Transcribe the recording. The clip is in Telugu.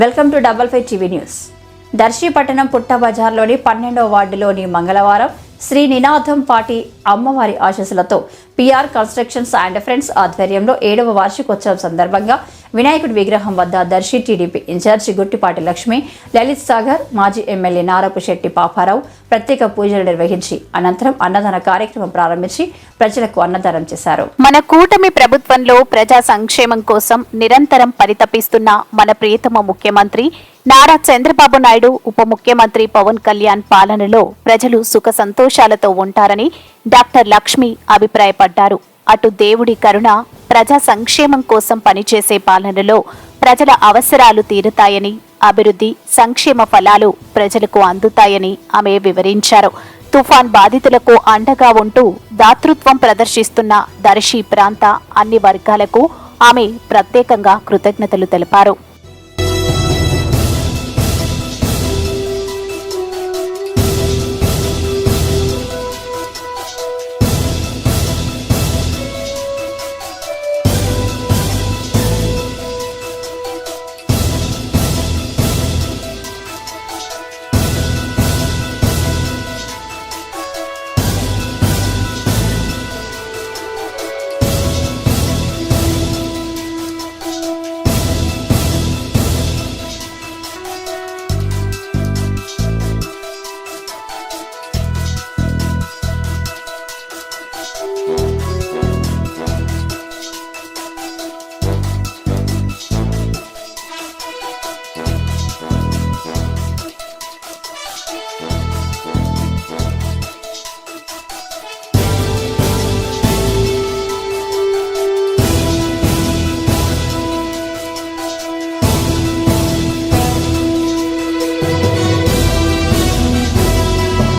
Welcome to double five TV news. Darsi పట్టణం పుట్ట బజార్లోని పన్నెండో వార్డులోని మంగళవారం శ్రీ నినాథం పాటి అమ్మవారి ఆశీస్సులతో పిఆర్ కన్స్ట్రక్షన్స్ అండ్ ఫ్రెండ్స్ ఆధ్వర్యంలో ఏడవ వార్షికోత్సవం సందర్భంగా వినాయకుడి విగ్రహం వద్ద దర్శి టీడీపీ ఇన్ఛార్జి గుట్టిపాటి లక్ష్మి లలిత్ సాగర్ మాజీ ఎమ్మెల్యే నారపు శెట్టి పాపారావు ప్రత్యేక పూజలు నిర్వహించి అనంతరం అన్నదాన కార్యక్రమం ప్రారంభించి ప్రజలకు అన్నదానం చేశారు. మన కూటమి ప్రభుత్వంలో ప్రజా సంక్షేమం కోసం నిరంతరం పరితపిస్తున్న మన ప్రియతమ ముఖ్యమంత్రి నారా చంద్రబాబు నాయుడు ఉప ముఖ్యమంత్రి పవన్ కళ్యాణ్ పాలనలో ప్రజలు సుఖ సంతోషాలతో ఉంటారని డాక్టర్ లక్ష్మి అభిప్రాయపడ్డారు. అటు దేవుడి కరుణ ప్రజా సంక్షేమం కోసం పనిచేసే పాలనలో ప్రజల అవసరాలు తీరుతాయని అభివృద్ధి సంక్షేమ ఫలాలు ప్రజలకు అందుతాయని ఆమె వివరించారు. తుఫాన్ బాధితులకు అండగా ఉంటూ దాతృత్వం ప్రదర్శిస్తున్న దర్శి ప్రాంత అన్ని వర్గాలకు ఆమె ప్రత్యేకంగా కృతజ్ఞతలు తెలిపారు.